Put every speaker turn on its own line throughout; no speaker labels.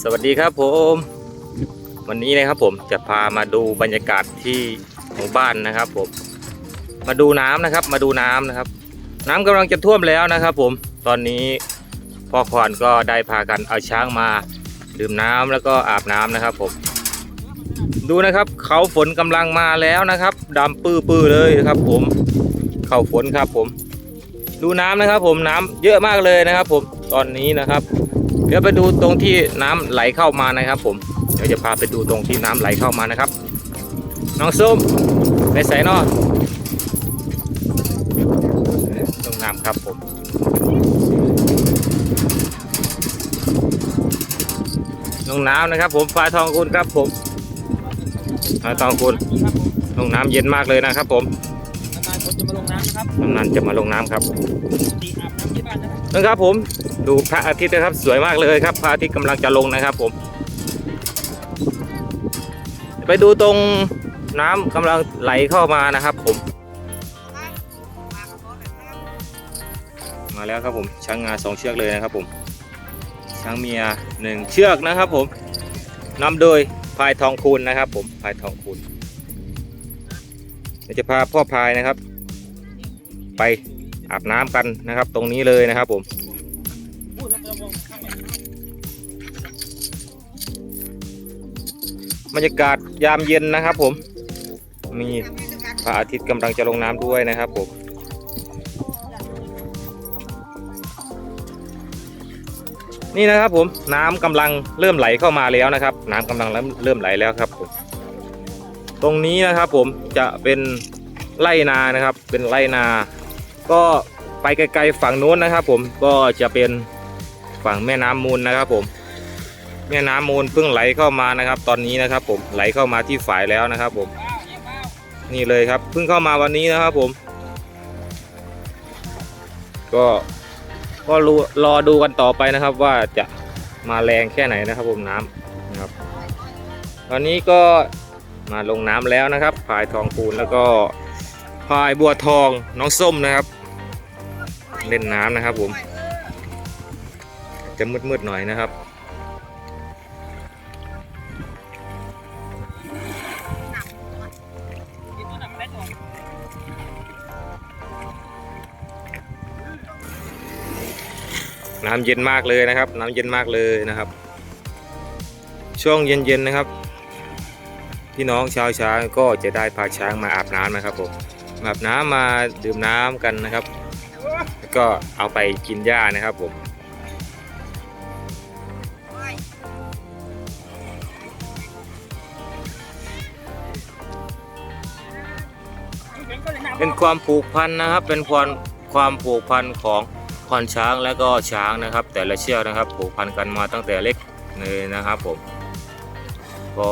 สวัสดีครับผม วันนี้นะครับผมจะพามาดูบรรยากาศที่หมู่บ้านนะครับ ผม มาดูน้ำนะครับ มาดูน้ำนะครับ น้ำกำลังจะท่วมแล้วนะครับ ผม ตอนนี้พ่อควานก็ได้พากันเอาช้างมาดื่มน้ำแล้วก็อาบน้ำนะครับ ผม ดูนะครับเขาฝนกำลังมาแล้วนะครับดำปื้อปื้อๆเลยนะครับ ผมเขาฝนครับผม ดูน้ำนะครับ ผมน้ำเยอะมากเลยนะครับ ผมตอนนี้นะครับ เดี๋ยวไปดูตรงที่น้ำไหลเข้ามานะครับ ผมเดี๋ยวจะพาไปดูตรงที่น้ำไหลเข้ามานะครับ น้องส้มไปใส่นอตรงน้ำครับผมลงน้ำนะครับ ผมฟ้าทองคุณครับผมฟ้าทองคุณลงน้ำเย็นมากเลยนะครับ ผม
นานๆคนจะมาลงน้ำนะครับ
นานๆจะมาลงน้ำครับ
ตีอาบน้ำที่บ้านนะครับ
นะครับผม ดูพระอาทิตย์นะครับสวยมากเลยครับพระอาทิตย์กำลังจะลงนะครับผม ไปดูตรงน้ำกำลังไหลเข้ามานะครับผม มาแล้วครับผมช้างงาสองเชือกเลยนะครับผมช้างเมียหนึ่งเชือกนะครับผมนำโดยพายทองคูณนะครับ ผมพายทองคูณเดี๋ยวจะพาพ่อพายนะครับ ไปอาบน้ำกันนะครับ ตรงนี้เลยนะครับผม บรรยากาศยามเย็นนะครับผมมีพระอาทิตย์กำลังจะลงน้ำด้วยนะครับผมนี่นะครับผมน้ำกำลังเริ่มไหลเข้ามาแล้วนะครับ น้ำกำลังเริ่มเริ่มไหลแล้วครับผมตรงนี้นะครับผมจะเป็นไร่นานะครับ เป็นไร่นา ก็ไปไกลๆฝั่งนู้นนะครับ ผมก็จะเป็น ฝั่งแม่น้ำมูลนะครับผม แม่น้ำมูลเพิ่งไหลเข้ามานะครับ ตอนนี้นะครับผมไหลเข้ามาที่ฝายแล้วนะครับผม นี่เลยครับเพิ่งเข้ามาวันนี้นะครับผม ก็ก็รรอดูกันต่อไปนะครับว่าจะมาแรงแค่ไหนนะครับผมน้ำนะครับ ตอนนี้ก็มาลงน้ำแล้วนะครับพายทองคูณแล้วก็พายบัวทองน้องส้มนะครับ เล่นน้ำนะครับผม จะมืดๆหน่อยนะครับ
น้ำ
เย็นมากเลยนะครับ น้ำเย็นมากเลยนะครับ ช่วงเย็นๆนะครับ พี่น้องชาวช้างก็จะได้พาช้างมาอาบน้ำนะครับผมมาอาบน้ำมาดื่มน้ำกันนะครับแล้วก็เอาไปกินหญ้านะครับผม เป็นความผูกพันนะครับ เป็นความความผูกพันของควานช้างและก็ช้างนะครับ แต่ละเชือกนะครับผูกพันกันมาตั้งแต่เล็กเลยนะครับผม ก็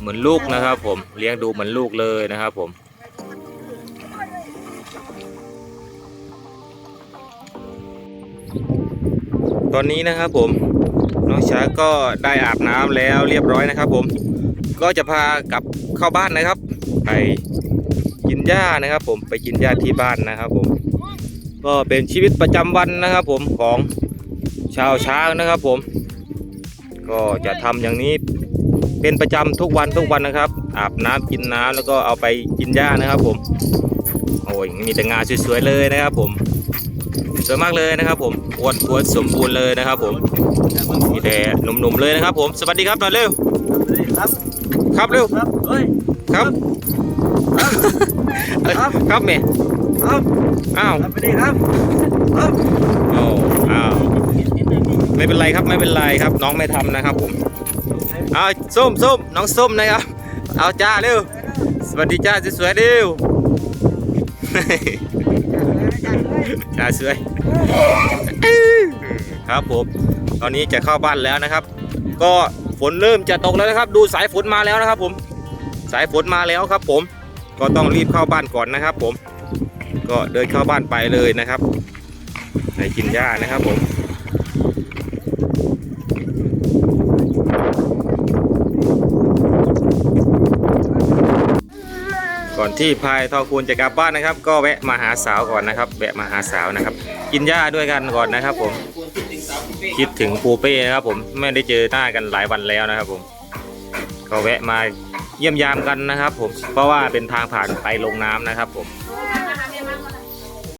เหมือนลูกนะครับ ผมเลี้ยงดูเหมือนลูกเลยนะครับผมตอนนี้นะครับผมน้องช้างก็ได้อาบน้ำแล้วเรียบร้อยนะครับ ผมก็จะพากลับเข้าบ้านนะครับ ไป กินหญ้านะครับ ผมไปกินหญ้าที่บ้านนะครับ ผม ก็เป็นชีวิตประจำวันนะครับ ผมของชาวช้างนะครับ ผม ก็จะทำอย่างนี้เป็นประจำทุกวันทุกวันนะครับ อาบน้ำกินน้ำแล้วก็เอาไปกินหญ้านะครับ ผมโอ้ยมีแต่งานสวยๆเลยนะครับ ผมสวยมากเลยนะครับ ผมอวดอวดสมบูรณ์เลยนะครับ ผมมีแต่หนุ่มๆเลยนะครับ ผมสวัสดีครับหน่อยเร็ว
ครับ
ครับเร็ว
ครับเฮ้ย
ครับ
ครับ
ครับเมย์
ครับ
อ้าว
ครับไปดีครับครับ
โอ้อ้าวไม่เป็นไรครับไม่เป็นไรครับ น้องไม่ทำนะครับผมเอาส้มส้มน้องส้มนะครับ เอาจ้าเร็วสวัสดีจ้าสวยๆเร็วจ้าสวยครับผมตอนนี้จะเข้าบ้านแล้วนะครับ ก็ฝนเริ่มจะตกแล้วนะครับ ดูสายฝนมาแล้วนะครับผม สายฝนมาแล้วครับผม ก็ต้องรีบเข้าบ้านก่อนนะครับ ผม ก็เดินเข้าบ้านไปเลยนะครับไปกินหญ้านะครับผมก่อนที่พายทอคูณจะกลับบ้านนะครับ ก็แวะมาหาสาวก่อนนะครับ แวะมาหาสาวนะครับ กินหญ้าด้วยกันก่อนนะครับ ผม
คิดติดสาวคุณเป้
คิดถึงปูเป้นะครับ ผมไม่ได้เจอหน้ากันหลายวันแล้วนะครับ ผม ก็แวะมา เยี่ยมยามกันนะครับ ผมเพราะว่าเป็นทางผ่านไปลงน้ำนะครับ ผม